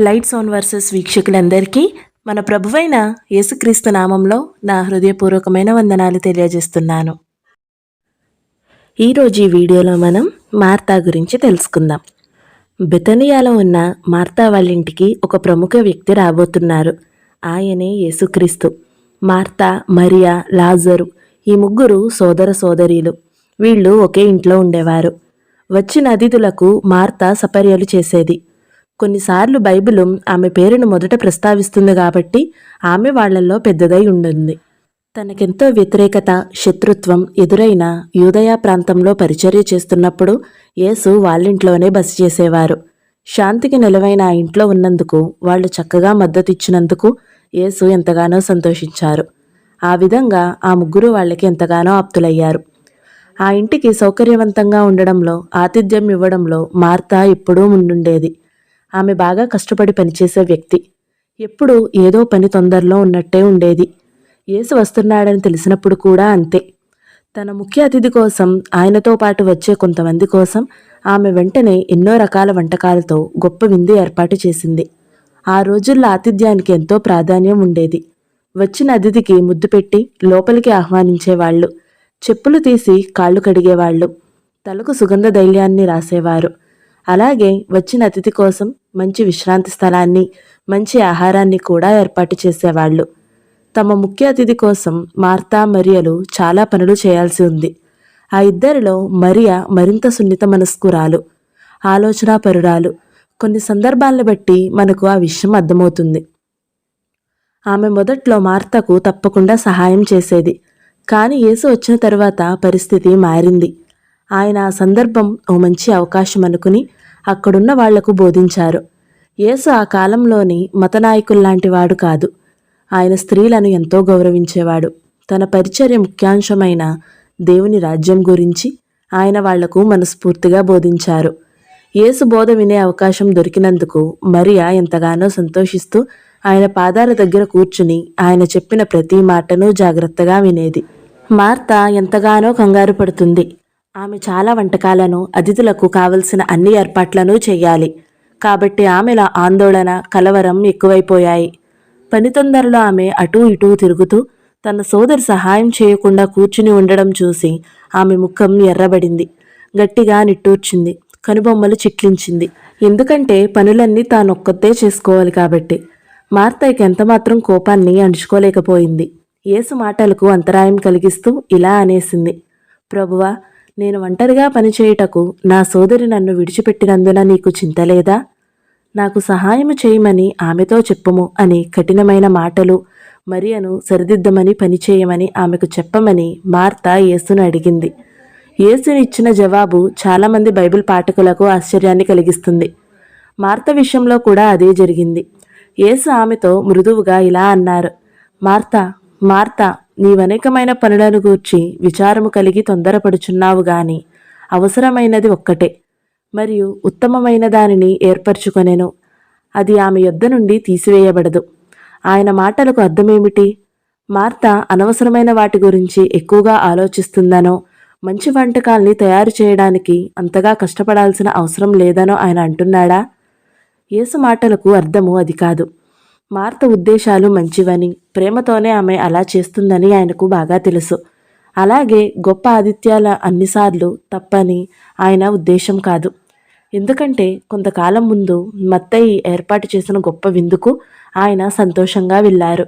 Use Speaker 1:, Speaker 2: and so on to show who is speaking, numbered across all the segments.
Speaker 1: Lights on versus వీక్షకులందరికీ మన ప్రభువైన యేసుక్రీస్తు నామంలో నా హృదయపూర్వకమైన వందనాలు తెలియజేస్తున్నాను. ఈరోజు ఈ వీడియోలో మనం మార్తా గురించి తెలుసుకుందాం. బెతనియాలో ఉన్న మార్తా వాళ్ళ ఇంటికి ఒక ప్రముఖ వ్యక్తి రాబోతున్నారు. ఆయనే యేసుక్రీస్తు. మార్తా మరియా లాజరు ఈ ముగ్గురు సోదర సోదరీలు. వీళ్ళు ఒకే ఇంట్లో ఉండేవారు. వచ్చిన అతిథులకు మార్తా సపర్యలు చేసేది. కొన్నిసార్లు బైబిల్ ఆమె పేరును మొదట ప్రస్తావిస్తుంది కాబట్టి ఆమె వాళ్ళల్లో పెద్దదై ఉంటుంది. తనకెంతో వ్యతిరేకత శత్రుత్వం ఎదురైన యూదయా ప్రాంతంలో పరిచర్య చేస్తున్నప్పుడు యేసు వాళ్ళింట్లోనే బస చేసేవారు. శాంతికి నిలవైన ఆ ఇంట్లో ఉన్నందుకు వాళ్ళు చక్కగా మద్దతిచ్చినందుకు యేసు ఎంతగానో సంతోషించారు. ఆ విధంగా ఆ ముగ్గురు వాళ్ళకి ఎంతగానో ఆప్తులయ్యారు. ఆ ఇంటికి సౌకర్యవంతంగా ఉండడంలో ఆతిథ్యం ఇవ్వడంలో మార్తా ఎప్పుడూ ముందుండేది. ఆమె బాగా కష్టపడి పనిచేసే వ్యక్తి. ఎప్పుడు ఏదో పని తొందరలో ఉన్నట్టే ఉండేది. యేసు వస్తున్నాడని తెలిసినప్పుడు కూడా అంతే. తన ముఖ్య అతిథి కోసం ఆయనతో పాటు వచ్చే కొంతమంది కోసం ఆమె వెంటనే ఎన్నో రకాల వంటకాలతో గొప్ప విందు ఏర్పాటు చేసింది. ఆ రోజుల్లో ఆతిథ్యానికి ఎంతో ప్రాధాన్యం ఉండేది. వచ్చిన అతిథికి ముద్దు పెట్టి లోపలికి ఆహ్వానించేవాళ్ళు. చెప్పులు తీసి కాళ్ళు కడిగేవాళ్ళు. తలకు సుగంధ ధైర్యాన్ని రాసేవారు. అలాగే వచ్చిన అతిథి కోసం మంచి విశ్రాంతి స్థలాన్ని మంచి ఆహారాన్ని కూడా ఏర్పాటు చేసేవాళ్ళు. తమ ముఖ్య అతిథి కోసం మార్తా మరియలు చాలా పనులు చేయాల్సి ఉంది. ఆ ఇద్దరిలో మరియా మరింత సున్నిత మనస్కురాలు ఆలోచనాపరురాలు. కొన్ని సందర్భాలను బట్టి మనకు ఆ విషయం అర్థమవుతుంది. ఆమె మొదట్లో మార్తకు తప్పకుండా సహాయం చేసేది. కానీ యేసు వచ్చిన తర్వాత పరిస్థితి మారింది. ఆయన ఆ సందర్భం ఓ మంచి అవకాశం అనుకుని అక్కడున్న వాళ్ళకు బోధించారు. యేసు ఆ కాలంలోని మతనాయకుల్లాంటి వాడు కాదు. ఆయన స్త్రీలను ఎంతో గౌరవించేవాడు. తన పరిచర్య ముఖ్యాంశమైన దేవుని రాజ్యం గురించి ఆయన వాళ్ళకు మనస్ఫూర్తిగా బోధించారు. యేసు బోధ వినే అవకాశం దొరికినందుకు మరియా ఎంతగానో సంతోషిస్తూ ఆయన పాదాల దగ్గర కూర్చుని ఆయన చెప్పిన ప్రతి మాటను జాగ్రత్తగా వినేది. మార్త ఎంతగానో కంగారు పడుతుంది. ఆమె చాలా వంటకాలను అతిథులకు కావలసిన అన్ని ఏర్పాట్లను చేయాలి. కాబట్టి ఆమెల ఆందోళన కలవరం ఎక్కువైపోయాయి. పని తొందరలో ఆమె అటూ ఇటూ తిరుగుతూ తన సోదరి సహాయం చేయకుండా కూర్చుని ఉండడం చూసి ఆమె ముఖం ఎర్రబడింది. గట్టిగా నిట్టూర్చింది. కనుబొమ్మలు చిట్లించింది. ఎందుకంటే పనులన్నీ తానొక్కతే చేసుకోవాలి కాబట్టి. మార్తయ్యకి ఎంతమాత్రం కోపాన్ని అణుచుకోలేకపోయింది ఏసు మాటలకు అంతరాయం కలిగిస్తూ ఇలా అనేసింది. ప్రభువా నేను ఒంటరిగా పనిచేయుటకు నా సోదరి నన్ను విడిచిపెట్టినందున నీకు చింతలేదా నాకు సహాయం చేయమని ఆమెతో చెప్పుము అని కఠినమైన మాటలు మరియను సరిదిద్దమని పనిచేయమని ఆమెకు చెప్పమని మార్త యేసును అడిగింది. యేసుని ఇచ్చిన జవాబు చాలామంది బైబిల్ పాఠకులకు ఆశ్చర్యాన్ని కలిగిస్తుంది. మార్త విషయంలో కూడా అదే జరిగింది. యేసు ఆమెతో మృదువుగా ఇలా అన్నారు. మార్త మార్త నీవనేకమైన పనులను గూర్చి విచారము కలిగి తొందరపడుచున్నావు గాని అవసరమైనది ఒక్కటే. మరియు ఉత్తమమైన దానిని ఏర్పరచుకొనెను. అది ఆమె యొద్ద నుండి తీసివేయబడదు. ఆయన మాటలకు అర్థమేమిటి? మార్త అనవసరమైన వాటి గురించి ఎక్కువగా ఆలోచిస్తుందనో మంచి వంటకాల్ని తయారు చేయడానికి అంతగా కష్టపడాల్సిన అవసరం లేదనో ఆయన అంటున్నాడా? యేసు మాటలకు అర్థము అది కాదు. మార్త ఉద్దేశాలు మంచివని ప్రేమతోనే ఆమె అలా చేస్తుందని ఆయనకు బాగా తెలుసు. అలాగే గొప్ప ఆదిత్యాల అన్నిసార్లు తప్పని ఆయన ఉద్దేశం కాదు. ఎందుకంటే కొంతకాలం ముందు మత్తయి ఏర్పాటు చేసిన గొప్ప విందుకు ఆయన సంతోషంగా వెళ్ళారు.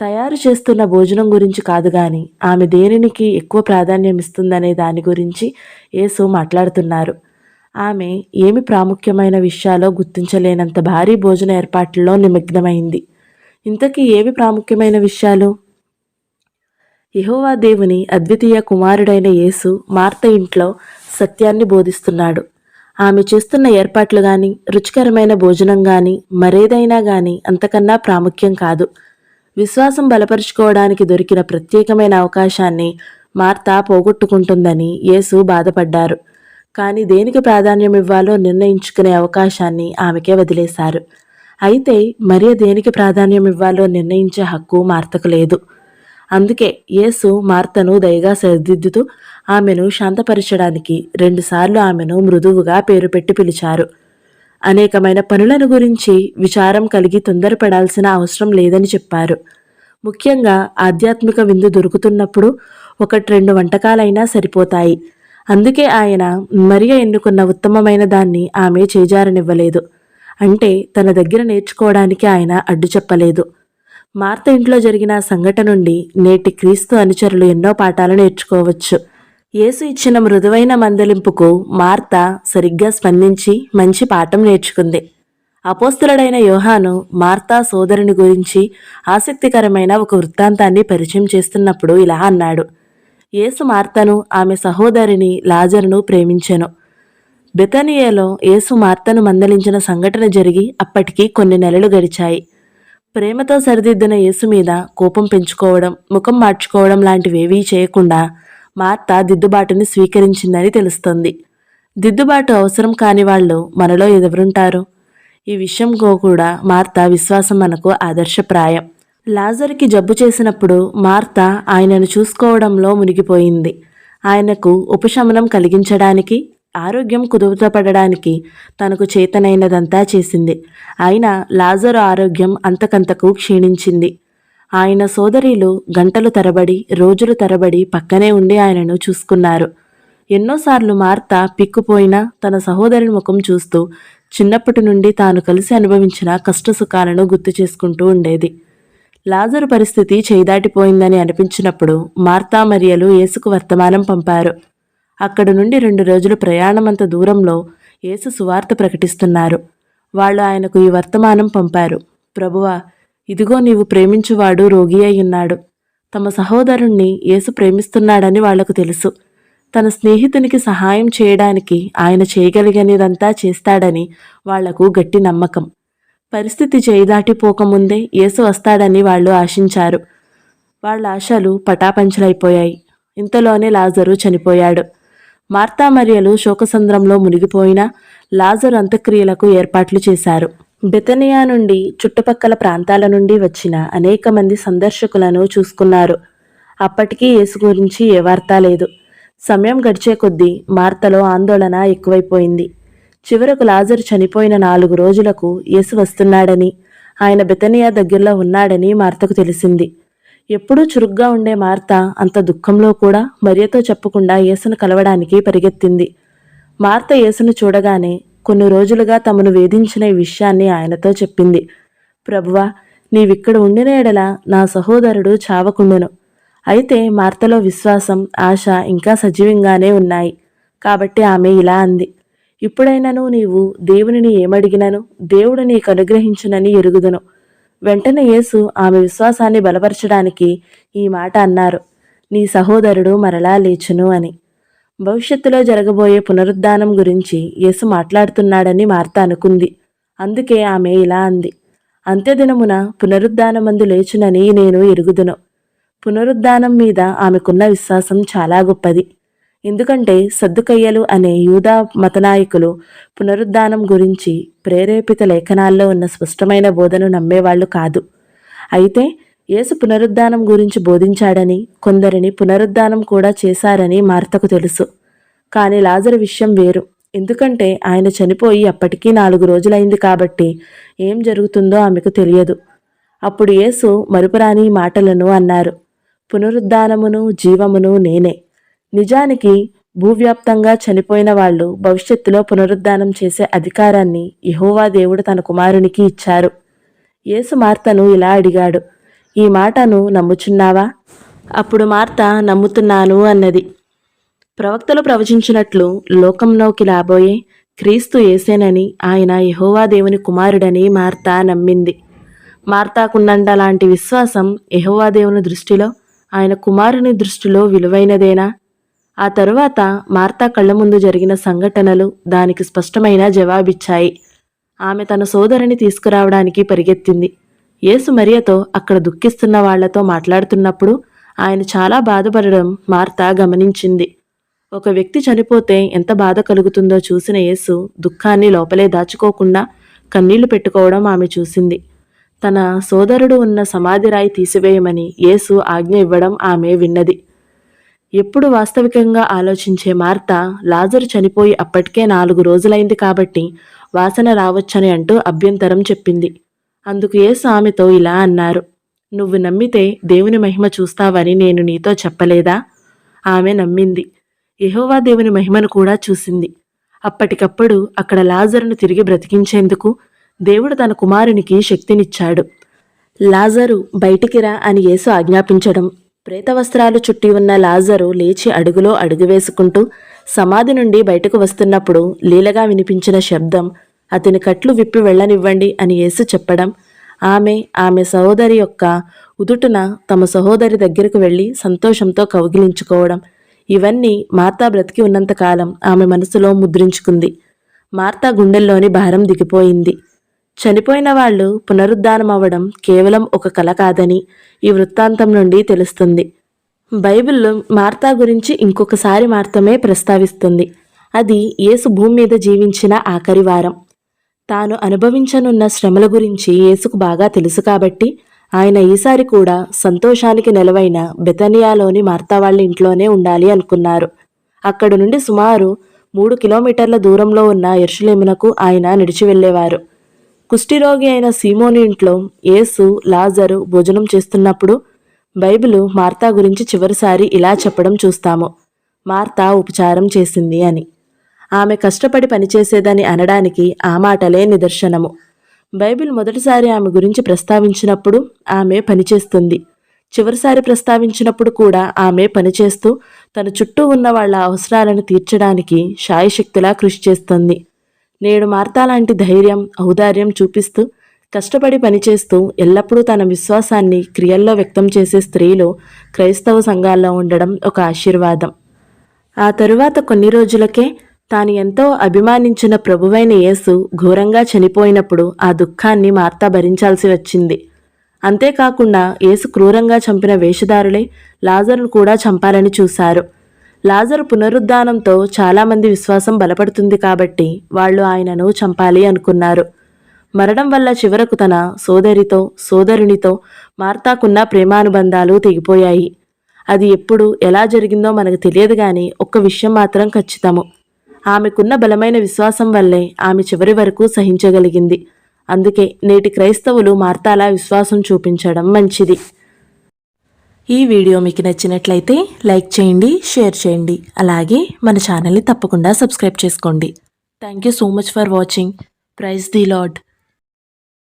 Speaker 1: తయారు చేస్తున్న భోజనం గురించి కాదు కానీ ఆమె దేనికి ఎక్కువ ప్రాధాన్యం ఇస్తుందనే దాని గురించి యేసు మాట్లాడుతున్నారు. ఆమె ఏమి ప్రాముఖ్యమైన విషయాలో గుర్తించలేనంత భారీ భోజన ఏర్పాట్లలో నిమగ్నమైంది. ఇంతకీ ఏవి ప్రాముఖ్యమైన విషయాలు? యహోవా దేవుని అద్వితీయ కుమారుడైన యేసు మార్త ఇంట్లో సత్యాన్ని బోధిస్తున్నాడు. ఆమె చేస్తున్న ఏర్పాట్లు గాని రుచికరమైన భోజనం గాని మరేదైనా గాని అంతకన్నా ప్రాముఖ్యం కాదు. విశ్వాసం బలపరుచుకోవడానికి దొరికిన ప్రత్యేకమైన అవకాశాన్ని మార్త పోగొట్టుకుంటుందని యేసు బాధపడ్డారు. కానీ దేనికి ప్రాధాన్యం ఇవ్వాలో నిర్ణయించుకునే అవకాశాన్ని ఆమెకే వదిలేశారు. అయితే మరియ దేనికి ప్రాధాన్యం ఇవ్వాలో నిర్ణయించే హక్కు మార్తకు లేదు. అందుకే యేసు మార్తను దయగా సరిదిద్దుతూ ఆమెను శాంతపరచడానికి రెండుసార్లు ఆమెను మృదువుగా పేరు పెట్టి పిలిచారు. అనేకమైన పనులను గురించి విచారం కలిగి తొందరపడాల్సిన అవసరం లేదని చెప్పారు. ముఖ్యంగా ఆధ్యాత్మిక విందు దొరుకుతున్నప్పుడు ఒకటి రెండు వంటకాలైనా సరిపోతాయి. అందుకే ఆయన మరియ ఎన్నుకున్న ఉత్తమమైన దాన్ని ఆమె చేజారనివ్వలేదు. అంటే తన దగ్గర నేర్చుకోవడానికి ఆయన అడ్డు చెప్పలేదు. మార్త ఇంట్లో జరిగిన సంఘటన నుండి నేటి క్రీస్తు అనుచరులు ఎన్నో పాఠాలు నేర్చుకోవచ్చు. యేసు ఇచ్చిన మృదువైన మందలింపుకు మార్త సరిగ్గా స్పందించి మంచి పాఠం నేర్చుకుంది. అపోస్తులడైన యోహాను మార్తా సోదరుని గురించి ఆసక్తికరమైన ఒక వృత్తాంతాన్ని పరిచయం చేస్తున్నప్పుడు ఇలా అన్నాడు. యేసు మార్తను ఆమె సహోదరిని లాజరును ప్రేమించెను. బెతనియలో యేసు మార్తను మందలించిన సంఘటన జరిగి అప్పటికి కొన్ని నెలలు గడిచాయి. ప్రేమతో సరిదిద్దిన యేసు మీద కోపం పెంచుకోవడం ముఖం మార్చుకోవడం లాంటివేవీ చేయకుండా మార్త దిద్దుబాటుని స్వీకరించిందని తెలుస్తుంది. దిద్దుబాటు అవసరం కాని వాళ్ళు మనలో ఎవరుంటారు ఈ విషయంలో కూడా మార్త విశ్వాసం మనకు ఆదర్శప్రాయం. లాజర్కి జబ్బు చేసినప్పుడు మార్త ఆయనను చూసుకోవడంలో మునిగిపోయింది. ఆయనకు ఉపశమనం కలిగించడానికి ఆరోగ్యం కుదుటపడడానికి తనకు చేతనైనదంతా చేసింది. అయినా లాజరు ఆరోగ్యం అంతకంతకు క్షీణించింది. ఆయన సోదరీలు గంటలు తరబడి రోజులు తరబడి పక్కనే ఉండి ఆయనను చూసుకున్నారు. ఎన్నోసార్లు మార్త పిక్కుపోయిన తన సహోదరి ముఖం చూస్తూ చిన్నప్పటి నుండి తాను కలిసి అనుభవించిన కష్టసుఖాలను గుర్తు చేసుకుంటూ ఉండేది. లాజరు పరిస్థితి చేదాటిపోయిందని అనిపించినప్పుడు మార్తా మరియలు యేసుకు వర్తమానం పంపారు. అక్కడ నుండి రెండు రోజులు ప్రయాణమంత దూరంలో యేసు సువార్త ప్రకటిస్తున్నారు. వాళ్ళు ఆయనకు ఈ వర్తమానం పంపారు. ప్రభువా ఇదిగో నీవు ప్రేమించువాడు రోగి అయి ఉన్నాడు. తమ సహోదరుణ్ణి యేసు ప్రేమిస్తున్నాడని వాళ్ళకు తెలుసు. తన స్నేహితునికి సహాయం చేయడానికి ఆయన చేయగలిగనిదంతా చేస్తాడని వాళ్ళకు గట్టి నమ్మకం. పరిస్థితి చేయిదాటిపోకముందే యేసు వస్తాడని వాళ్ళు ఆశించారు. వాళ్ళ ఆశలు పటాపంచలైపోయాయి. ఇంతలోనే లాజరు చనిపోయాడు. మార్తా మరియలు శోకసంద్రంలో మునిగిపోయిన లాజరు అంత్యక్రియలకు ఏర్పాట్లు చేశారు. బెతనియా నుండి చుట్టుపక్కల ప్రాంతాల నుండి వచ్చిన అనేక మంది సందర్శకులను చూసుకున్నారు. అప్పటికీ యేసు గురించి ఏ వార్త లేదు. సమయం గడిచే కొద్దీ మార్తలో ఆందోళన ఎక్కువైపోయింది. చివరకు లాజరు చనిపోయిన నాలుగు రోజులకు యేసు వస్తున్నాడని ఆయన బెతనియా దగ్గరలో ఉన్నాడని మార్తకు తెలిసింది. ఎప్పుడూ చురుగ్గా ఉండే మార్త అంత దుఃఖంలో కూడా మరియతో చెప్పకుండా యేసును కలవడానికి పరిగెత్తింది. మార్త యేసును చూడగానే కొన్ని రోజులుగా తమను వేధించిన ఈ విషయాన్ని ఆయనతో చెప్పింది. ప్రభువా నీవిక్కడ ఉండిన ఎడల నా సహోదరుడు చావకుండును. అయితే మార్తలో విశ్వాసం ఆశ ఇంకా సజీవంగానే ఉన్నాయి. కాబట్టి ఆమె ఇలా అంది. ఇప్పుడైనను నీవు దేవునిని ఏమడిగినను? దేవుడు నీకు అనుగ్రహించునని ఎరుగుదును. వెంటనే యేసు ఆమె విశ్వాసాన్ని బలపరచడానికి ఈ మాట అన్నారు. నీ సహోదరుడు మరలా లేచును అని. భవిష్యత్తులో జరగబోయే పునరుద్ధానం గురించి యేసు మాట్లాడుతున్నాడని మార్త అనుకుంది. అందుకే ఆమె ఇలా అంది. అంత్యదినమున పునరుద్ధానమందు లేచునని నేను ఎరుగుదును. పునరుద్ధానం మీద ఆమెకున్న విశ్వాసం చాలా గొప్పది. ఎందుకంటే సద్దుకయ్యలు అనే యూదా మతనాయకులు పునరుద్ధానం గురించి ప్రేరేపిత లేఖనాల్లో ఉన్న స్పష్టమైన బోధను నమ్మేవాళ్ళు కాదు. అయితే యేసు పునరుద్ధానం గురించి బోధించాడని కొందరిని పునరుద్ధానం కూడా చేశారని మార్తకు తెలుసు. కానీ లాజరు విషయం వేరు. ఎందుకంటే ఆయన చనిపోయి అప్పటికీ నాలుగు రోజులైంది కాబట్టి ఏం జరుగుతుందో ఆమెకు తెలియదు. అప్పుడు యేసు మరుపురాని మాటలను అన్నారు. పునరుద్ధానమును జీవమును నేనే. నిజానికి భూవ్యాప్తంగా చనిపోయిన వాళ్ళు భవిష్యత్తులో పునరుద్ధానం చేసే అధికారాన్ని యహోవా దేవుడు తన కుమారునికి ఇచ్చారు. యేసు మార్తను ఇలా అడిగాడు ఈ మాటను నమ్ముచున్నావా? అప్పుడు మార్త నమ్ముతున్నాను అన్నది. ప్రవక్తలు ప్రవచించినట్లు లోకంలోకి రాబోయే క్రీస్తు ఏసేనని ఆయన యహోవా దేవుని కుమారుడని మార్త నమ్మింది. మార్తాకున్నంట లాంటి విశ్వాసం యహోవా దేవుని దృష్టిలో ఆయన కుమారుని దృష్టిలో విలువైనదేనా? ఆ తరువాత మార్తా కళ్ళ ముందు జరిగిన సంఘటనలు దానికి స్పష్టమైన జవాబిచ్చాయి. ఆమె తన సోదరిని తీసుకురావడానికి పరిగెత్తింది. యేసు మరియతో అక్కడ దుఃఖిస్తున్న వాళ్ళతో మాట్లాడుతున్నప్పుడు ఆయన చాలా బాధపడడం మార్త గమనించింది. ఒక వ్యక్తి చనిపోతే ఎంత బాధ కలుగుతుందో చూసిన యేసు దుఃఖాన్ని లోపలే దాచుకోకుండా కన్నీళ్ళు పెట్టుకోవడం ఆమె చూసింది. తన సోదరుడు ఉన్న సమాధి రాయి తీసివేయమని యేసు ఆజ్ఞ ఇవ్వడం ఆమె విన్నది. ఎప్పుడు వాస్తవికంగా ఆలోచించే మార్త లాజరు చనిపోయి అప్పటికే నాలుగు రోజులైంది కాబట్టి వాసన రావచ్చని అంటూ అభ్యంతరం చెప్పింది. అందుకు యేసు ఆమెతో ఇలా అన్నారు నువ్వు నమ్మితే దేవుని మహిమ చూస్తావని నేను నీతో చెప్పలేదా? ఆమె నమ్మింది. యహోవా దేవుని మహిమను కూడా చూసింది. అప్పటికప్పుడు అక్కడ లాజరును తిరిగి బ్రతికించేందుకు దేవుడు తన కుమారునికి శక్తినిచ్చాడు. లాజరు బయటికి రా అని యేసు ఆజ్ఞాపించడం ప్రేత వస్త్రాలు చుట్టి ఉన్న లాజరు లేచి అడుగులో అడుగు వేసుకుంటూ సమాధి నుండి బయటకు వస్తున్నప్పుడు లీలగా వినిపించిన శబ్దం అతని కట్లు విప్పి వెళ్ళనివ్వండి అని యేసు చెప్పడం ఆమె ఆమె సహోదరి యొక్క ఉదుటున తమ సహోదరి దగ్గరకు వెళ్ళి సంతోషంతో కౌగిలించుకోవడం. ఇవన్నీ మార్తా బ్రతికి ఉన్నంతకాలం ఆమె మనసులో ముద్రించుకుంది. మార్తా గుండెల్లోని భారం దిగిపోయింది. చనిపోయిన వాళ్ళు పునరుద్ధానమవ్వడం కేవలం ఒక కల కాదని ఈ వృత్తాంతం నుండి తెలుస్తుంది. బైబిల్లో మార్తా గురించి ఇంకొకసారి మార్తమే ప్రస్తావిస్తుంది. అది యేసు భూమి మీద జీవించిన ఆఖరి వారం. తాను అనుభవించనున్న శ్రమల గురించి యేసుకు బాగా తెలుసు కాబట్టి ఆయన ఈసారి కూడా సంతోషానికి నెలవైన బెతనియాలోని మార్తా వాళ్ళ ఇంట్లోనే ఉండాలి అనుకున్నారు. అక్కడి నుండి సుమారు మూడు కిలోమీటర్ల దూరంలో ఉన్న ఎర్షులేమునకు ఆయన నడిచి వెళ్ళేవారు. కుష్ఠిరోగి అయిన సీమోని ఇంట్లో యేసు లాజరు భోజనం చేస్తున్నప్పుడు బైబిలు మార్తా గురించి చివరిసారి ఇలా చెప్పడం చూస్తాము. మార్తా ఉపచారం చేసింది అని. ఆమె కష్టపడి పనిచేసేదని అనడానికి ఆ మాటలే నిదర్శనము. బైబిల్ మొదటిసారి ఆమె గురించి ప్రస్తావించినప్పుడు ఆమె పనిచేస్తుంది. చివరిసారి ప్రస్తావించినప్పుడు కూడా ఆమె పనిచేస్తూ తన చుట్టూ ఉన్న వాళ్ళ అవసరాలను తీర్చడానికి శాయశక్తిలా కృషి చేస్తుంది. నేడు మార్తా లాంటి ధైర్యం ఔదార్యం చూపిస్తూ కష్టపడి పనిచేస్తూ ఎల్లప్పుడూ తన విశ్వాసాన్ని క్రియల్లో వ్యక్తం చేసే స్త్రీలు క్రైస్తవ సంఘాల్లో ఉండడం ఒక ఆశీర్వాదం. ఆ తరువాత కొన్ని రోజులకే తాను ఎంతో అభిమానించిన ప్రభువైన యేసు ఘోరంగా చనిపోయినప్పుడు ఆ దుఃఖాన్ని మార్తా భరించాల్సి వచ్చింది. అంతేకాకుండా యేసు క్రూరంగా చంపిన వేషధారులే లాజర్ను కూడా చంపాలని చూశారు. లాజరు పునరుద్ధానంతో చాలామంది విశ్వాసం బలపడుతుంది కాబట్టి వాళ్ళు ఆయనను చంపాలి అనుకున్నారు. మరణం వల్ల చివరకు తన సోదరితో సోదరునితో మార్తాకున్న ప్రేమానుబంధాలు తెగిపోయాయి. అది ఎప్పుడు ఎలా జరిగిందో మనకు తెలియదు కానీ ఒక్క విషయం మాత్రం ఖచ్చితము. ఆమెకున్న బలమైన విశ్వాసం వల్లే ఆమె చివరి వరకు సహించగలిగింది. అందుకే నేటి క్రైస్తవులు మార్తాలా విశ్వాసం చూపించడం మంచిది. ఈ వీడియో మీకు నచ్చినట్లయితే లైక్ చేయండి షేర్ చేయండి. అలాగే మన ఛానల్ని తప్పకుండా సబ్స్క్రైబ్ చేసుకోండి. Thank you so much for watching praise the Lord